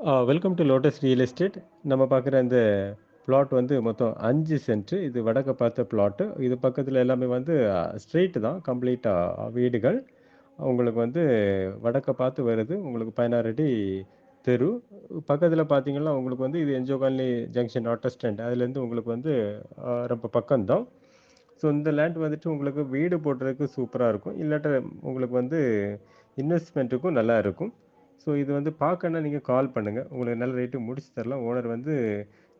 Welcome to lotus real estate நம்ம பார்க்குற இந்த பிளாட் வந்து மொத்தம் அஞ்சு சென்ட்ரு இது வடக்க பார்த்த பிளாட்டு இது பக்கத்தில் எல்லாமே வந்து uh, ஸ்ட்ரெயிட்டு தான் கம்ப்ளீட்டாக வீடுகள். உங்களுக்கு வந்து வடக்க பார்த்து வருது. உங்களுக்கு பதினாறு அடி தெரு. பக்கத்தில் பார்த்தீங்கன்னா உங்களுக்கு வந்து இது என்ஜோ காலனி ஜங்ஷன் ஆட்டோ ஸ்டாண்ட் அதுலேருந்து உங்களுக்கு வந்து uh, ரொம்ப பக்கம்தான். ஸோ இந்த லேண்ட் வந்துட்டு உங்களுக்கு வீடு போடுறதுக்கு சூப்பராக இருக்கும். இல்லாட்ட உங்களுக்கு வந்து இன்வெஸ்ட்மெண்ட்டுக்கும் நல்லா இருக்கும். ஸோ இது வந்து பார்க்கணுன்னா நீங்கள் கால் பண்ணுங்கள் உங்களுக்கு நல்ல ரேட்டு முடிச்சு தரலாம். ஓனர் வந்து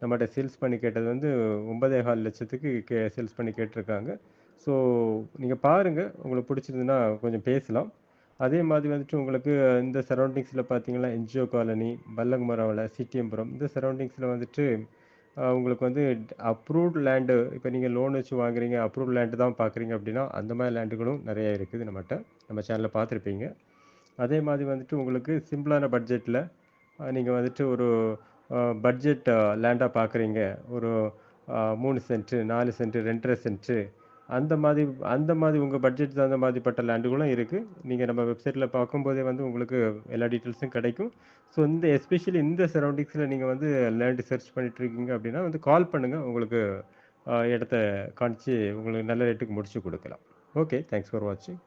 நம்மகிட்ட சேல்ஸ் பண்ணி கேட்டது வந்து ஒன்பதே கால் லட்சத்துக்கு கே சேல்ஸ் பண்ணி கேட்டிருக்காங்க. ஸோ நீங்கள் பாருங்கள் உங்களுக்கு பிடிச்சிருந்துன்னா கொஞ்சம் பேசலாம். அதே மாதிரி வந்துட்டு உங்களுக்கு இந்த சரௌண்டிங்ஸில் பார்த்தீங்கன்னா என்ஜிஓ காலனி பல்லங்குமரவில் சிட்டியம்புரம் இந்த சரௌண்டிங்ஸில் வந்துட்டு உங்களுக்கு வந்து அப்ரூவ்ட் லேண்டு இப்போ நீங்கள் லோன் வச்சு வாங்குறீங்க அப்ரூவ்ட் லேண்டு தான் பார்க்குறீங்க அப்படின்னா அந்த மாதிரி லேண்டுகளும் நிறைய இருக்குது நம்மகிட்ட. நம்ம சேனலில் பார்த்துருப்பீங்க. அதே மாதிரி வந்துட்டு உங்களுக்கு சிம்பிளான பட்ஜெட்டில் நீங்கள் வந்துட்டு ஒரு பட்ஜெட் லேண்டாக பார்க்குறீங்க ஒரு மூணு சென்ட்டு நாலு சென்ட்டு ரெண்டரை சென்ட்டு அந்த மாதிரி அந்த மாதிரி உங்கள் பட்ஜெட் தகுந்த மாதிரிப்பட்ட லேண்டுகளும் இருக்குது நீங்கள் நம்ம வெப்சைட்டில் பார்க்கும்போதே வந்து உங்களுக்கு எல்லா டீட்டெயில்ஸும் கிடைக்கும். ஸோ இந்த எஸ்பெஷலி இந்த சரௌண்டிங்ஸில் நீங்கள் வந்து லேண்டு சர்ச் பண்ணிட்டு இருக்கீங்க அப்படின்னா வந்து கால் பண்ணுங்கள் உங்களுக்கு இடத்த காமிச்சு உங்களுக்கு நல்ல ரேட்டுக்கு முடிச்சு கொடுக்கலாம். ஓகே தேங்க்ஸ் ஃபார் வாட்சிங்